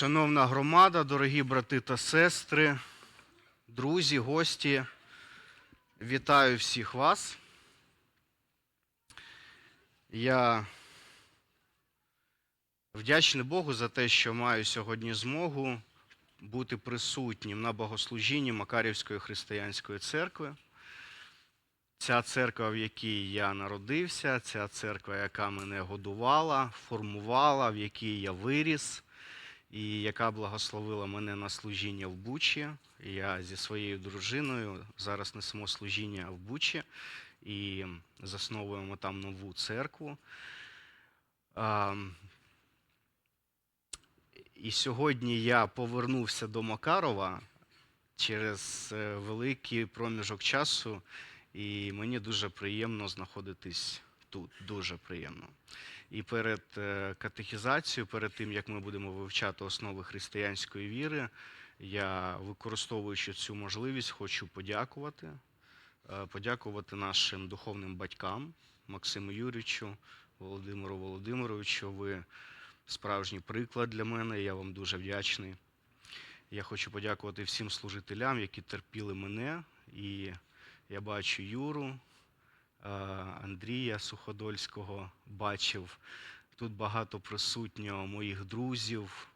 Шановна громада, дорогі брати та сестри, друзі, гості, вітаю всіх вас. Я вдячний Богу за те, що маю сьогодні змогу бути присутнім на богослужінні Макарівської християнської церкви. Ця церква, в якій я народився, ця церква, яка мене годувала, формувала, в якій я виріс, і яка благословила мене на служіння в Бучі. Я зі своєю дружиною зараз несемо служіння в Бучі і засновуємо там нову церкву. І сьогодні я повернувся до Макарова через е, великий проміжок часу. І мені дуже приємно знаходитись тут, дуже приємно. І перед е, катехізацією, перед тим як ми будемо вивчати основи християнської віри, я, використовуючи цю можливість, хочу подякувати. Е, Подякувати нашим духовним батькам Максиму Юрійовичу, Володимиру Володимировичу. Ви справжній приклад для мене. Я вам дуже вдячний. Я хочу подякувати всім служителям, які терпіли мене. І я бачу Юру, Андрія Суходольського бачив. Тут багато присутньо моїх друзів.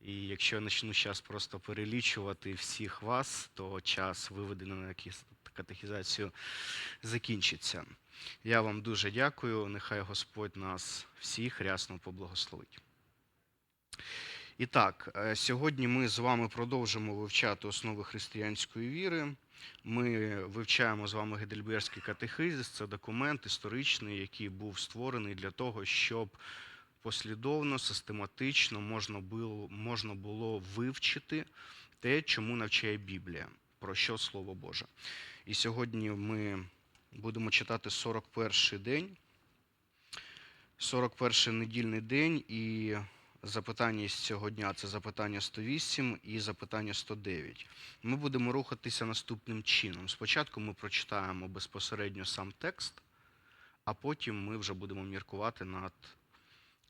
І якщо я почну зараз просто перелічувати всіх вас, то час виведений на катехізацію закінчиться. Я вам дуже дякую. Нехай Господь нас всіх рясно поблагословить. І так, е, сьогодні ми з вами продовжимо вивчати основи християнської віри. Ми вивчаємо з вами Гедельберзький катехизис. Це документ історичний, який був створений для того, щоб послідовно, систематично можна було, можна було вивчити те, чому навчає Біблія, про що Слово Боже. І сьогодні ми будемо читати 41 день, 41 й недільний день, і запитання з цього дня це запитання 108 і запитання 109. Ми будемо рухатися наступним чином. Спочатку ми прочитаємо безпосередньо сам текст, а потім ми вже будемо міркувати над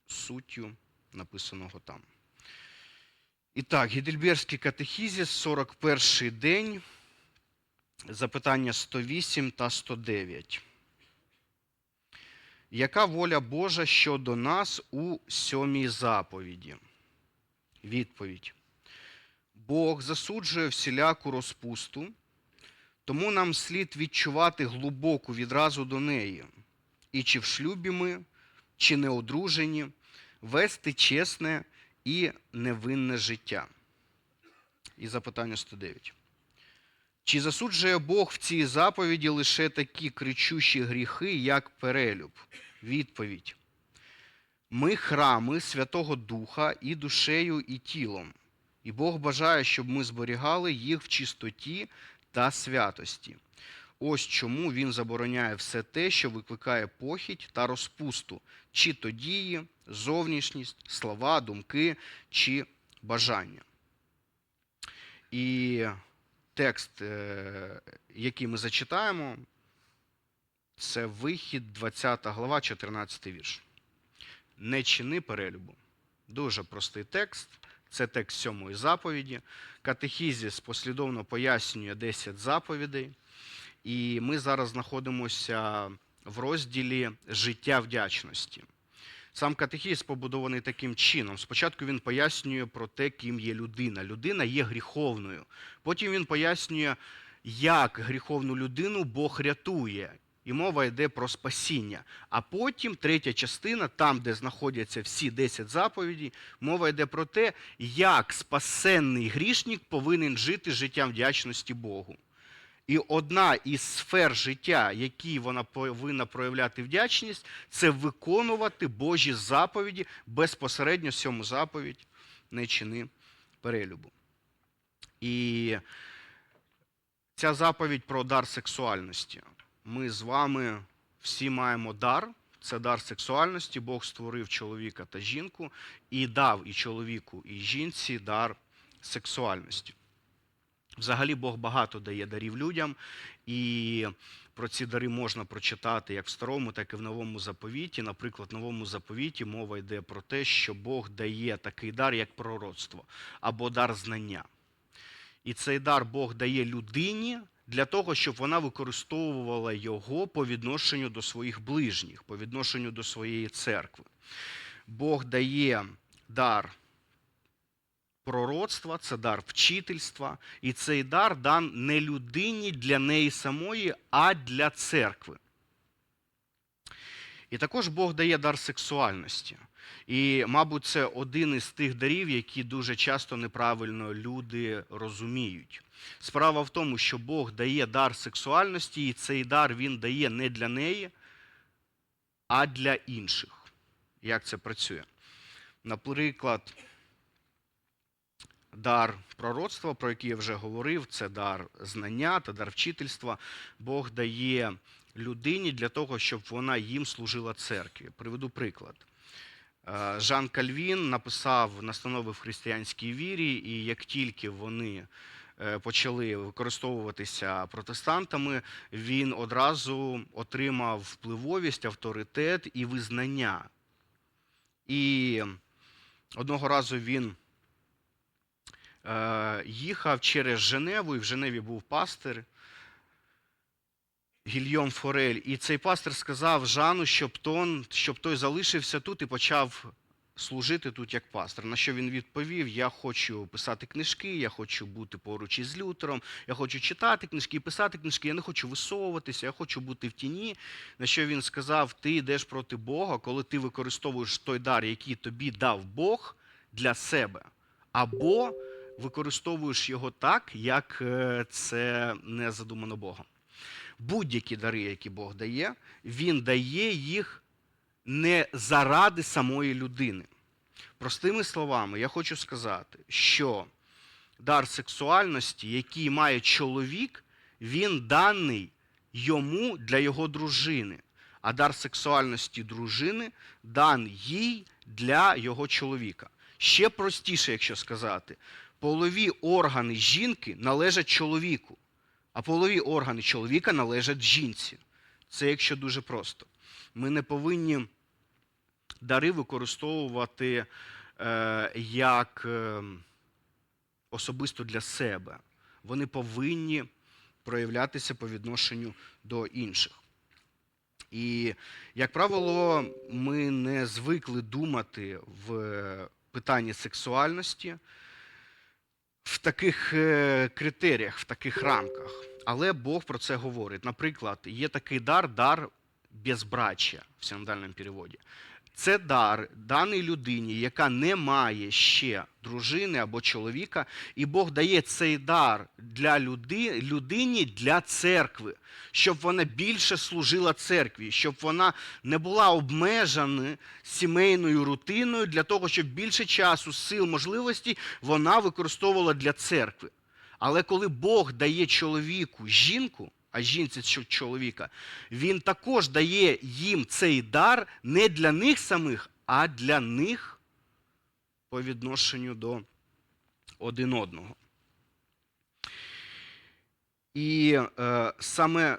суттю написаного там. І так, Гідельберзький катехізіс, 41 день, запитання 108 та 109. Яка воля Божа щодо нас у сьомій заповіді? Відповідь. Бог засуджує всіляку розпусту, тому нам слід відчувати глибоку відразу до неї. І чи в шлюбі ми, чи не одружені, вести чесне і невинне життя. І запитання 109. Чи засуджує Бог в цій заповіді лише такі кричущі гріхи, як перелюб? Відповідь. Ми храми Святого Духа і душею, і тілом. І Бог бажає, щоб ми зберігали їх в чистоті та святості. Ось чому він забороняє все те, що викликає похідь та розпусту, чи то дії, зовнішність, слова, думки чи бажання. І текст, е, який ми зачитаємо, це вихід, 20 глава, 14 вірш. Не чини перелюбу. Дуже простий текст. Це текст сьомої заповіді. Катехізіс послідовно пояснює 10 заповідей. І ми зараз знаходимося в розділі життя вдячності. Сам катехіз побудований таким чином. Спочатку він пояснює про те, ким є людина. Людина є гріховною. Потім він пояснює, як гріховну людину Бог рятує. І мова йде про спасіння. А потім третя частина, там, де знаходяться всі 10 заповідей, мова йде про те, як спасенний грішник повинен жити життям вдячності Богу. І одна із сфер життя, якій вона повинна проявляти вдячність, це виконувати Божі заповіді безпосередньо сьому заповідь не чини перелюбу. І ця заповідь про дар сексуальності. Ми з вами всі маємо дар. Це дар сексуальності. Бог створив чоловіка та жінку і дав і чоловіку, і жінці дар сексуальності. Взагалі Бог багато дає дарів людям, і про ці дари можна прочитати як в старому, так і в новому заповіті. Наприклад, в новому заповіті мова йде про те, що Бог дає такий дар, як пророцтво або дар знання. І цей дар Бог дає людині для того, щоб вона використовувала його по відношенню до своїх ближніх, по відношенню до своєї церкви. Бог дає дар пророцтва, це дар вчительства, і цей дар дан не людині для неї самої, а для церкви. І також Бог дає дар сексуальності. І, мабуть, це один із тих дарів, які дуже часто неправильно люди розуміють. Справа в тому, що Бог дає дар сексуальності, і цей дар він дає не для неї, а для інших. Як це працює? Наприклад, дар пророцтва, про який я вже говорив, це дар знання та дар вчительства. Бог дає людині для того, щоб вона їм служила церкві. Приведу приклад. Е, Жан Кальвін написав настанови в християнській вірі, і як тільки вони е, почали використовуватися протестантами, він одразу отримав впливовість, авторитет і визнання. І одного разу він їхав через Женеву, і в Женеві був пастир Гільйом Форель. І цей пастир сказав Жану, щоб, тон, щоб той залишився тут і почав служити тут як пастор. На що він відповів: Я хочу писати книжки, я хочу бути поруч із Лютером, я хочу читати книжки, писати книжки, я не хочу висовуватися, я хочу бути в тіні. На що він сказав: Ти йдеш проти Бога, коли ти використовуєш той дар, який тобі дав Бог для себе, або використовуєш його так, як е, це не задумано Богом. Будь-які дари, які Бог дає, Він дає їх не заради самої людини. Простими словами, я хочу сказати, що дар сексуальності, який має чоловік, він даний йому для його дружини, а дар сексуальності дружини дан їй для його чоловіка. Ще простіше, якщо сказати, полові органи жінки належать чоловіку, а полові органи чоловіка належать жінці. Це якщо дуже просто. Ми не повинні дари використовувати е, як е, особисто для себе. Вони повинні проявлятися по відношенню до інших. І, як правило, ми не звикли думати в питанні сексуальності в таких е, критеріях, в таких рамках. Але Бог про це говорить. Наприклад, є такий дар, дар безбрачя в синодальному переводі. Це дар даній людині, яка не має ще дружини або чоловіка, і Бог дає цей дар для люди, людині для церкви, щоб вона більше служила церкві, щоб вона не була обмежена сімейною рутиною для того, щоб більше часу, сил, можливостей вона використовувала для церкви. Але коли Бог дає чоловіку жінку, а жінці чоловіка, він також дає їм цей дар не для них самих, а для них по відношенню до один одного. І е, саме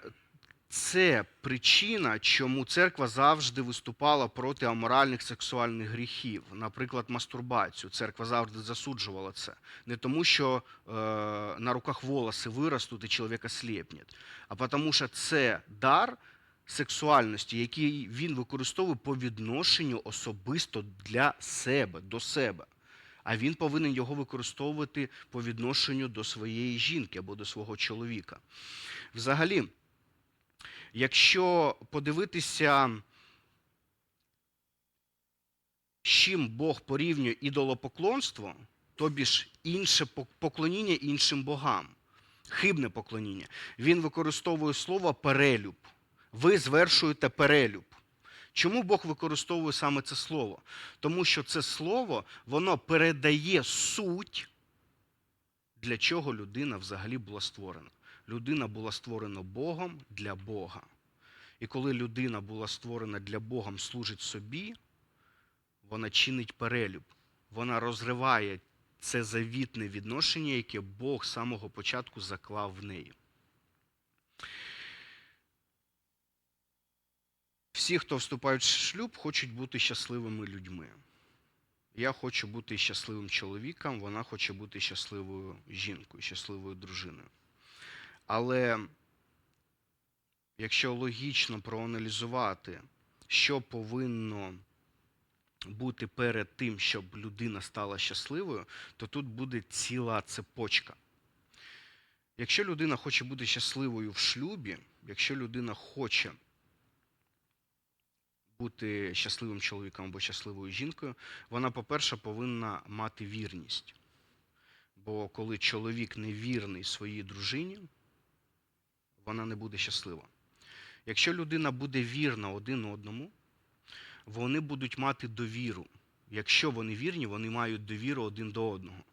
це причина, чому церква завжди виступала проти аморальних сексуальних гріхів, наприклад, мастурбацію. Церква завжди засуджувала це. Не тому, що е, на руках волоси виростуть і чоловіка сліпне, а тому, що це дар сексуальності, який він використовує по відношенню особисто для себе, до себе. А він повинен його використовувати по відношенню до своєї жінки або до свого чоловіка. Взагалі, якщо подивитися, з чим Бог порівнює ідолопоклонство, тобі ж інше поклоніння іншим богам, хибне поклоніння, він використовує слово перелюб. Ви звершуєте перелюб. Чому Бог використовує саме це слово? Тому що це слово воно передає суть, для чого людина взагалі була створена. Людина була створена Богом для Бога. І коли людина була створена для Богом, служить собі, вона чинить перелюб. Вона розриває це завітне відношення, яке Бог з самого початку заклав в неї. Всі, хто вступають в шлюб, хочуть бути щасливими людьми. Я хочу бути щасливим чоловіком, вона хоче бути щасливою жінкою, щасливою дружиною. Але якщо логічно проаналізувати, що повинно бути перед тим, щоб людина стала щасливою, то тут буде ціла цепочка. Якщо людина хоче бути щасливою в шлюбі, якщо людина хоче бути щасливим чоловіком або щасливою жінкою, вона, по-перше, повинна мати вірність. Бо коли чоловік не вірний своїй дружині, вона не буде щаслива. Якщо людина буде вірна один одному, вони будуть мати довіру. Якщо вони вірні, вони мають довіру один до одного.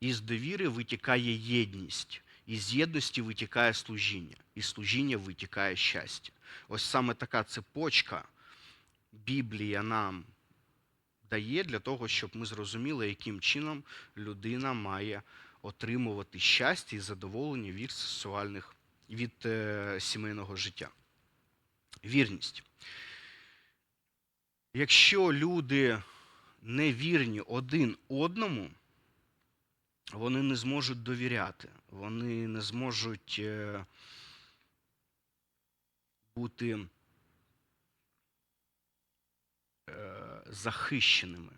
Із довіри витікає єдність, із єдності витікає служіння, із служіння витікає щастя. Ось саме така цепочка Біблія нам дає для того, щоб ми зрозуміли, яким чином людина має отримувати щастя і задоволення від сексуальних від е, сімейного життя. Вірність. Якщо люди не вірні один одному, вони не зможуть довіряти, вони не зможуть е, бути е, захищеними.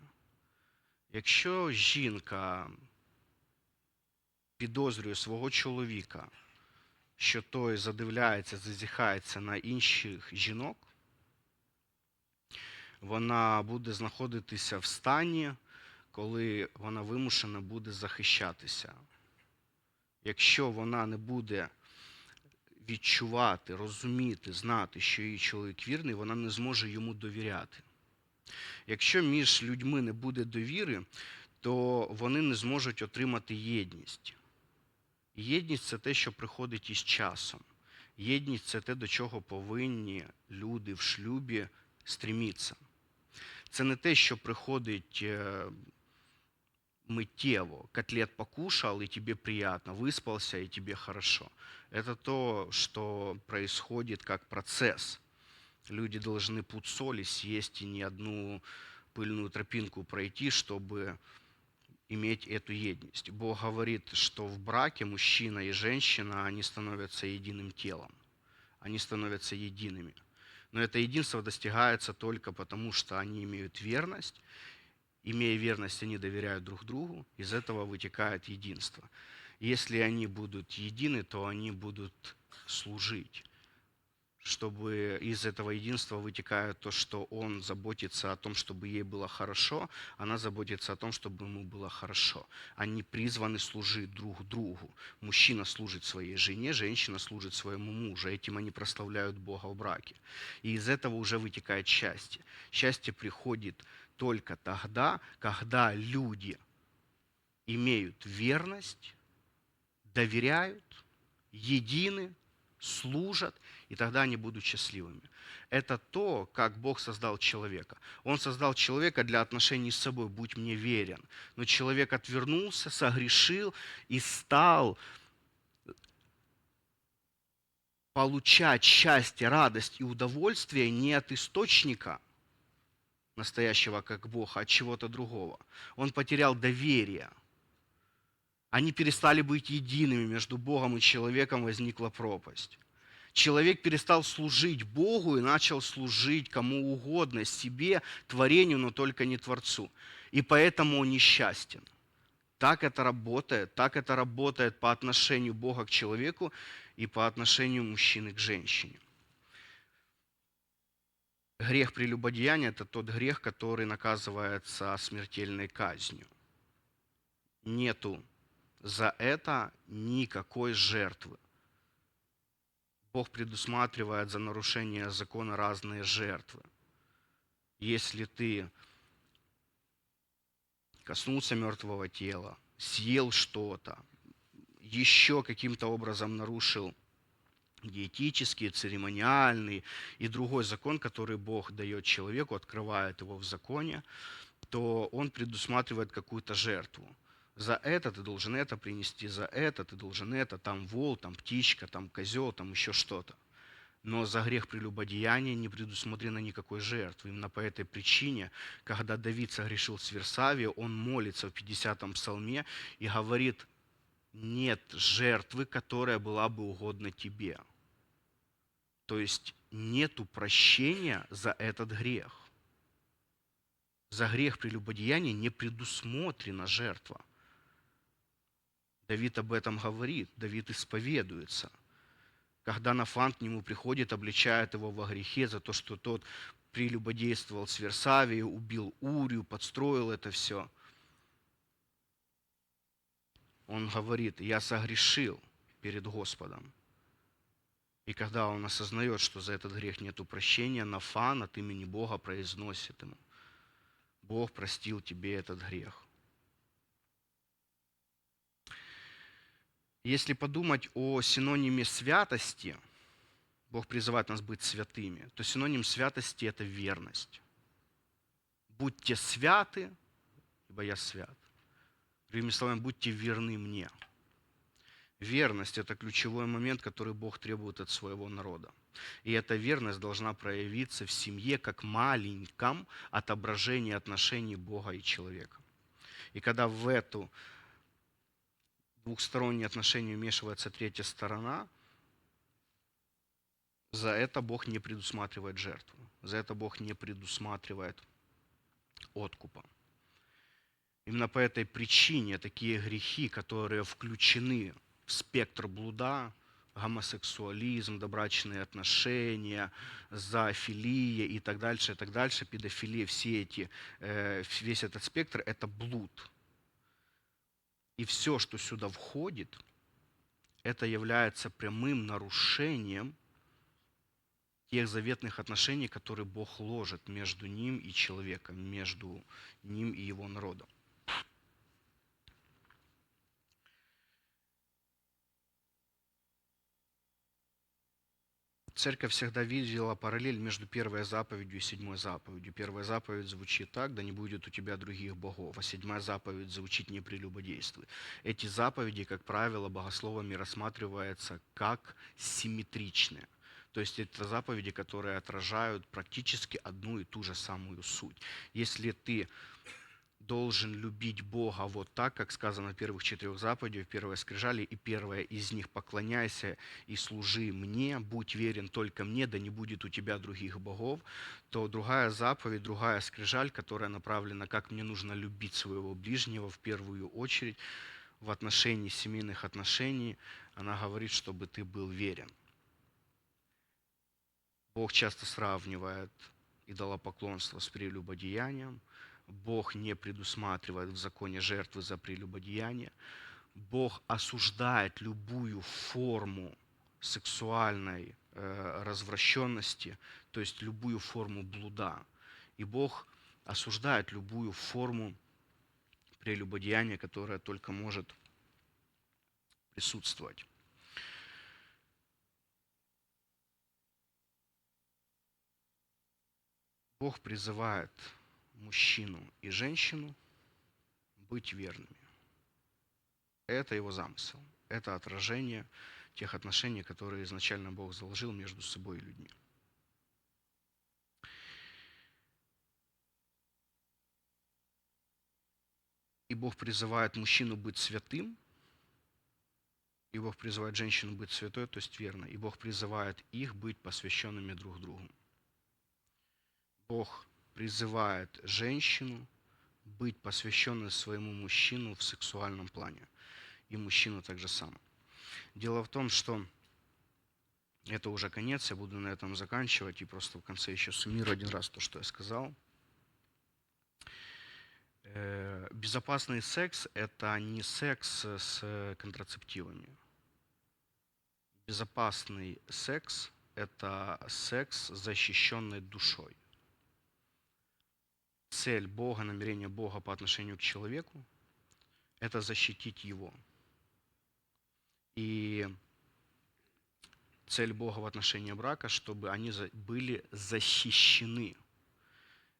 Якщо жінка підозрює свого чоловіка, що той задивляється, зазіхається на інших жінок, вона буде знаходитися в стані, коли вона вимушена буде захищатися. Якщо вона не буде відчувати, розуміти, знати, що її чоловік вірний, вона не зможе йому довіряти. Якщо між людьми не буде довіри, то вони не зможуть отримати єдність. Єдність це те, що приходить із часом. Єдність це те, до чого повинні люди в шлюбі стрімітися. Це не те, що приходить е, миттєво. Котлет покушал, и тебе приятно, выспался, и тебе хорошо. Это то, что происходит как процесс. Люди должны пуд соли съесть и не одну пыльную тропинку пройти, чтобы Иметь эту едность. Бог говорит, что в браке мужчина и женщина, они становятся единым телом. Они становятся едиными. Но это единство достигается только потому, что они имеют верность. Имея верность, они доверяют друг другу. Из этого вытекает единство. Если они будут едины, то они будут служить. Чтобы из этого единства вытекает то, что он заботится о том, чтобы ей было хорошо, она заботится о том, чтобы ему было хорошо. Они призваны служить друг другу. Мужчина служит своей жене, женщина служит своему мужу. Этим они прославляют Бога в браке. И из этого уже вытекает счастье. Счастье приходит только тогда, когда люди имеют верность, доверяют, едины, служат, и тогда они будут счастливыми. Это то, как Бог создал человека. Он создал человека для отношений с собой, будь мне верен. Но человек отвернулся, согрешил и стал получать счастье, радость и удовольствие не от источника настоящего как Бог, а от чего-то другого. Он потерял доверие. Они перестали быть едиными, между Богом и человеком возникла пропасть. Человек перестал служить Богу и начал служить кому угодно, себе, творению, но только не Творцу. И поэтому он несчастен. Так это работает, так это работает по отношению Бога к человеку и по отношению мужчины к женщине. Грех прелюбодеяния – это тот грех, который наказывается смертельной казнью. Нету за это никакой жертвы. Бог предусматривает за нарушение закона разные жертвы. Если ты коснулся мертвого тела, съел что-то, еще каким-то образом нарушил диетический, церемониальный и другой закон, который Бог дает человеку, открывает его в законе, то он предусматривает какую-то жертву. За это ты должен это принести, за это ты должен это, там вол, там птичка, там козел, там еще что-то. Но за грех прелюбодеяния не предусмотрено никакой жертвы. Именно по этой причине, когда Давид согрешил с Версавией, он молится в 50-м псалме и говорит, нет жертвы, которая была бы угодна тебе. То есть нету прощения за этот грех. За грех прелюбодеяния не предусмотрена жертва. Давид об этом говорит, Давид исповедуется. Когда Нафан к нему приходит, обличает его во грехе за то, что тот прелюбодействовал с Версавией, убил Урию, подстроил это все. Он говорит, я согрешил перед Господом. И когда он осознает, что за этот грех нет прощения, Нафан от имени Бога произносит ему, Бог простил тебе этот грех. Если подумать о синониме святости, Бог призывает нас быть святыми, то синоним святости – это верность. Будьте святы, ибо я свят. Другими словами, будьте верны мне. Верность – это ключевой момент, который Бог требует от своего народа. И эта верность должна проявиться в семье как маленьком отображении отношений Бога и человека. И когда в эту двухсторонние отношения вмешивается третья сторона, за это Бог не предусматривает жертву, за это Бог не предусматривает откупа. Именно по этой причине такие грехи, которые включены в спектр блуда, гомосексуализм, добрачные отношения, зоофилия и так дальше, и так дальше, педофилия, все эти, э, весь этот спектр – это блуд – и все, что сюда входит, это является прямым нарушением тех заветных отношений, которые Бог ложит между ним и человеком, между ним и его народом. Церковь всегда видела параллель между первой заповедью и седьмой заповедью. Первая заповедь звучит так, да не будет у тебя других богов, а седьмая заповедь звучит не прелюбодействуй. Эти заповеди, как правило, богословами рассматриваются как симметричные. То есть это заповеди, которые отражают практически одну и ту же самую суть. Если ты должен любить Бога вот так, как сказано в первых четырех заповедях, первая скрижали, и первая из них «поклоняйся и служи мне, будь верен только мне, да не будет у тебя других богов», то другая заповедь, другая скрижаль, которая направлена, как мне нужно любить своего ближнего в первую очередь, в отношении семейных отношений, она говорит, чтобы ты был верен. Бог часто сравнивает идолопоклонство с прелюбодеянием – Бог не предусматривает в законе жертвы за прелюбодеяние. Бог осуждает любую форму сексуальной э, развращенности, то есть любую форму блуда. И Бог осуждает любую форму прелюбодеяния, которая только может присутствовать. Бог призывает мужчину и женщину быть верными. Это его замысел. Это отражение тех отношений, которые изначально Бог заложил между собой и людьми. И Бог призывает мужчину быть святым, и Бог призывает женщину быть святой, то есть верной, и Бог призывает их быть посвященными друг другу. Бог призывает женщину быть посвященной своему мужчину в сексуальном плане. И мужчину также само. Дело в том, что это уже конец, я буду на этом заканчивать и просто в конце еще суммирую один раз то, что я сказал. Э, безопасный секс – это не секс с контрацептивами. Безопасный секс – это секс с защищенной душой цель Бога, намерение Бога по отношению к человеку – это защитить его. И цель Бога в отношении брака, чтобы они были защищены.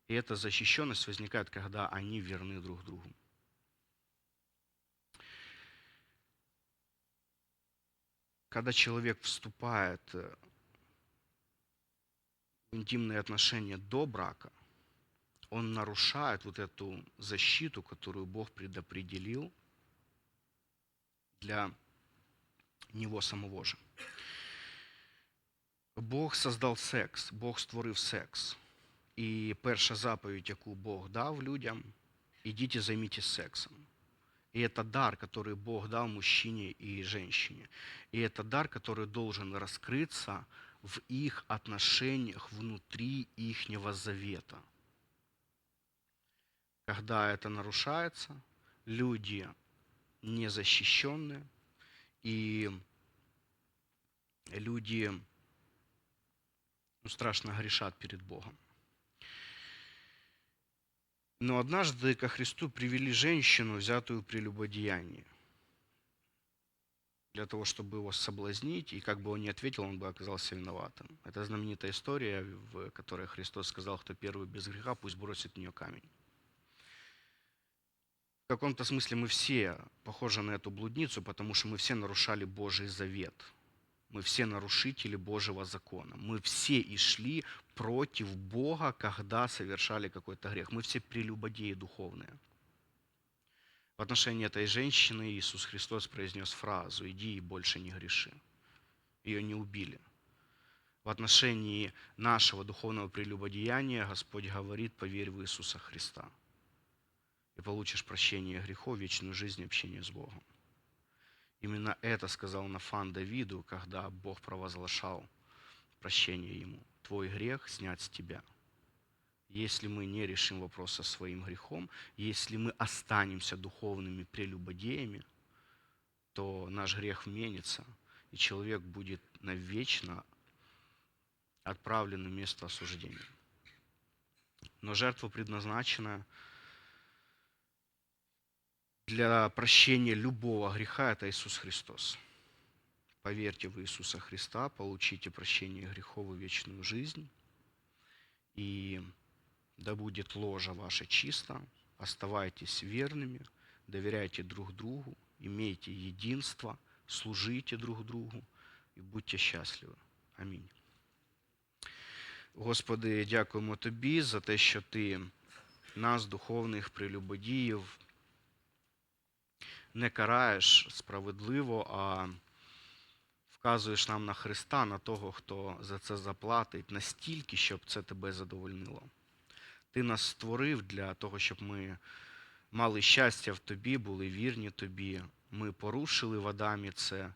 И эта защищенность возникает, когда они верны друг другу. Когда человек вступает интимные отношения до брака, он нарушает вот эту защиту, которую Бог предопределил для него самого же. Бог создав секс, Бог створив секс. І перша заповідь, яку Бог дав людям, ідіть і займітесь сексом. И это дар, который Бог дал мужчине и женщине. И это дар, который должен раскрыться в их отношениях внутри ихнего завета. когда это нарушается, люди незащищенные, и люди ну, страшно грешат перед Богом. Но однажды ко Христу привели женщину, взятую при любодеянии, для того, чтобы его соблазнить, и как бы он ни ответил, он бы оказался виноватым. Это знаменитая история, в которой Христос сказал, кто первый без греха, пусть бросит в нее камень. В каком-то смысле мы все похожи на эту блудницу, потому что мы все нарушали Божий завет. Мы все нарушители Божьего закона. Мы все и шли против Бога, когда совершали какой-то грех. Мы все прелюбодеи духовные. В отношении этой женщины Иисус Христос произнес фразу «иди и больше не греши». Ее не убили. В отношении нашего духовного прелюбодеяния Господь говорит «поверь в Иисуса Христа» и получишь прощение грехов, вечную жизнь и общение с Богом. Именно это сказал Нафан Давиду, когда Бог провозглашал прощение ему. Твой грех снят с тебя. Если мы не решим вопрос со своим грехом, если мы останемся духовными прелюбодеями, то наш грех вменится, и человек будет навечно отправлен в место осуждения. Но жертва предназначена для прощения любого греха это Иисус Христос. Поверьте в Иисуса Христа, получите прощение грехов и вечную жизнь. И да будет ложа ваша чиста, оставайтесь верными, доверяйте друг другу, имейте единство, служите друг другу і будьте щасливі. Амінь. Господи, дякуємо Тобі за те, що Ти нас, духовних прелюбодіїв, не караєш справедливо, а вказуєш нам на Христа, на того, хто за це заплатить, настільки, щоб це тебе задовольнило. Ти нас створив для того, щоб ми мали щастя в тобі, були вірні тобі. Ми порушили в Адамі це,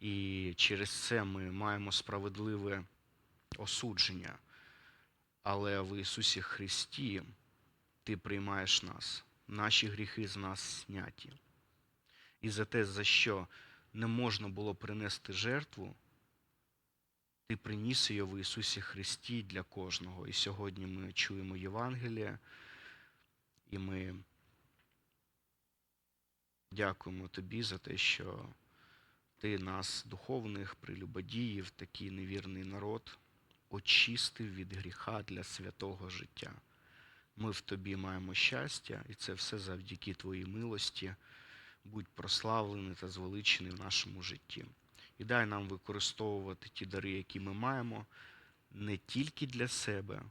і через це ми маємо справедливе осудження. Але в Ісусі Христі Ти приймаєш нас, наші гріхи з нас зняті. І за те, за що не можна було принести жертву, ти приніс її в Ісусі Христі для кожного. І сьогодні ми чуємо Євангеліє, і ми дякуємо Тобі за те, що Ти нас, духовних прелюбодіїв, такий невірний народ, очистив від гріха для святого життя. Ми в Тобі маємо щастя, і це все завдяки Твоїй милості. Будь прославлений та звеличений в нашому житті. І дай нам використовувати ті дари, які ми маємо, не тільки для себе,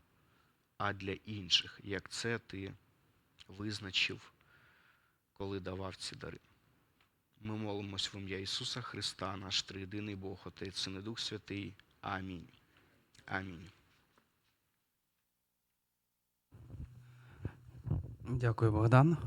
а для інших, як це ти визначив, коли давав ці дари. Ми молимось в ім'я Ісуса Христа, наш триєдиний Бог, Отець, Син і Дух Святий. Амінь. Амінь. Дякую, Богдан.